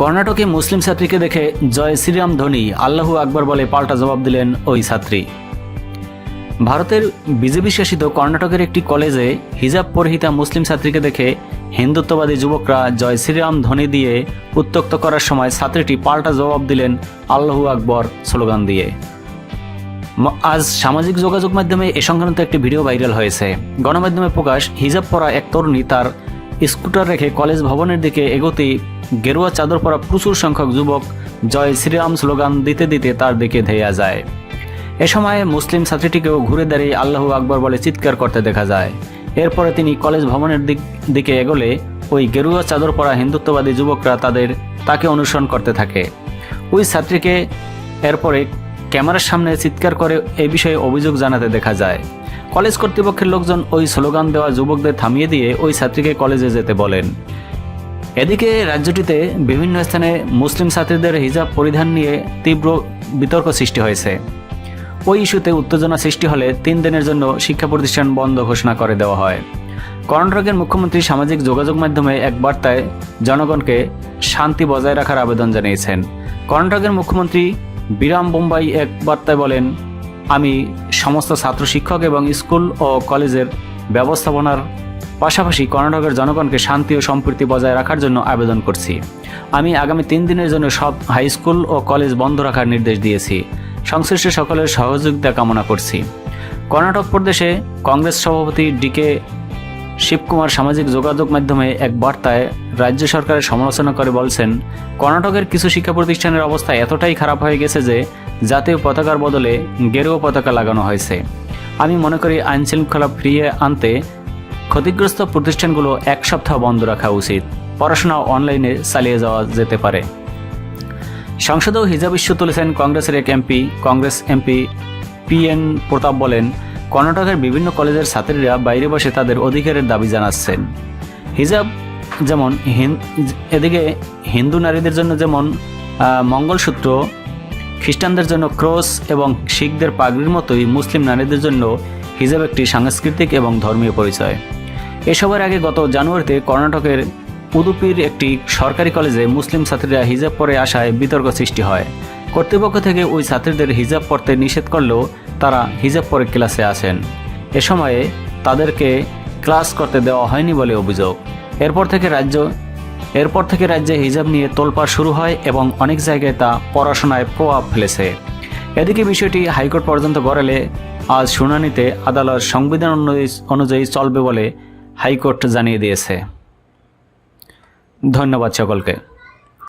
কর্ণাটকে মুসলিম ছাত্রীকে দেখে জয় শ্রীরাম ধোনি, আল্লাহু আকবর বলে পাল্টা জবাব দিলেন ওই ছাত্রী। ভারতের বিজেপি শাসিত কর্ণাটকের একটি কলেজে হিজাব পরিহিতা মুসলিম ছাত্রীকে দেখে হিন্দুত্ববাদী যুবকরা জয় শ্রীরাম ধ্বনি দিয়ে উত্তক্ত করার সময় ছাত্রীটি পাল্টা জবাব দিলেন আল্লাহু আকবর স্লোগান দিয়ে। আজ সামাজিক যোগাযোগ মাধ্যমে এ সংক্রান্ত একটি ভিডিও ভাইরাল হয়েছে। গণমাধ্যমে প্রকাশ, হিজাব পরা এক তরুণী তার স্কুটার রেখে কলেজ ভবনের দিকে এগোতেই গেরুয়া চাদর পরা প্রচুর সংখ্যক যুবক জয় শ্রীরাম স্লোগান দিতে দিতে তার দিকে ধেয়া যায়। এ সময় মুসলিম ছাত্রীটিকেও ঘুরে দাঁড়িয়ে আল্লাহু আকবর বলে চিৎকার করতে দেখা যায়। এরপরে তিনি কলেজ ভবনের দিক, দিকে এগোলে ওই গেরুয়া চাদর পরা হিন্দুত্ববাদী যুবকরা তাদের, তাকে অনুসরণ করতে থাকে। ওই ছাত্রীকে এরপরে ক্যামেরার সামনে চিৎকার করে এ বিষয়ে অভিযোগ জানাতে দেখা যায়। কলেজ কর্তৃপক্ষের লোকজন ওই স্লোগান দেওয়া যুবকদের থামিয়ে দিয়ে ওই ছাত্রীকে কলেজে যেতে বলেন। এদিকে রাজ্যটিতে বিভিন্ন স্থানে মুসলিম ছাত্রীদের হিজাব পরিধান নিয়ে তীব্র বিতর্ক সৃষ্টি হয়েছে। ওই ইস্যুতে উত্তেজনা সৃষ্টি হলে তিন দিনের জন্য শিক্ষা প্রতিষ্ঠান বন্ধ ঘোষণা করে দেওয়া হয়। কর্ণাটকের মুখ্যমন্ত্রী সামাজিক যোগাযোগ মাধ্যমে এক বার্তায় জনগণকে শান্তি বজায় রাখার আবেদন জানিয়েছেন। কর্ণাটকের মুখ্যমন্ত্রী বিরাম বোম্বাই এক বার্তায় বলেন, আমি সমস্ত ছাত্র শিক্ষক এবং স্কুল ও কলেজের ব্যবস্থাপনার পাশাপাশি কর্ণাটকের জনগণকে শান্তি ও সম্প্রীতি বজায় রাখার জন্য আবেদন করছি। আমি আগামী তিন দিনের জন্য সব হাই স্কুল ও কলেজ বন্ধ রাখার নির্দেশ দিয়েছি। সংশ্লিষ্ট সকলের সহযোগিতা কামনা করছি। কর্ণাটক প্রদেশে কংগ্রেস সভাপতি ডিকে শিবকুমার সামাজিক যোগাযোগ মাধ্যমে এক বার্তায় রাজ্য সরকারের সমালোচনা করে বলছেন, কর্ণাটকের কিছু শিক্ষা প্রতিষ্ঠানের অবস্থা এতটাই খারাপ হয়ে গেছে যে জাতীয় পতাকার বদলে গেরুয়া পতাকা লাগানো হয়েছে। আমি মনে করি আইন শৃঙ্খলা ফিরিয়ে আনতে ক্ষতিগ্রস্ত প্রতিষ্ঠানগুলো এক সপ্তাহ বন্ধ রাখা উচিত। পড়াশোনা অনলাইনে চালিয়ে যাওয়া যেতে পারে। সংসদেও হিজাব ইস্যু তুলেছেন কংগ্রেসের এক MP. Congress MP P N Pratap বলেন, কর্ণাটকের বিভিন্ন কলেজের ছাত্রীরা বাইরে বসে তাদের অধিকারের দাবি জানাচ্ছেন। হিজাব যেমন এদিকে হিন্দু নারীদের জন্য যেমন মঙ্গলসূত্র, খ্রিস্টানদের জন্য ক্রস এবং শিখদের পাগড়ির মতোই মুসলিম নারীদের জন্য হিজাব একটি সাংস্কৃতিক এবং ধর্মীয় পরিচয়। এসবের আগে গত জানুয়ারিতে কর্ণাটকের উদুপির একটি সরকারি কলেজে মুসলিম ছাত্রীরা হিজাব পরে আসায় বিতর্ক সৃষ্টি হয়। কর্তৃপক্ষ থেকে ওই ছাত্রীদের হিজাব পরতে নিষেধ করলেও তারা হিজাব পরে ক্লাসে আসেন। এ সময়ে তাদেরকে ক্লাস করতে দেওয়া হয়নি বলে অভিযোগ। এরপর থেকে রাজ্য এরপর থেকে রাজ্যে হিজাব নিয়ে তোলপাড় শুরু হয় এবং অনেক জায়গায় তা পড়াশোনায় প্রভাব ফেলেছে। এদিকে বিষয়টি হাইকোর্ট পর্যন্ত গড়ালে আজ শুনানিতে আদালত সংবিধান অনুযায়ী- অনুযায়ী চলবে বলে হাইকোর্ট জানিয়ে দিয়েছে। ধন্যবাদ সকলকে।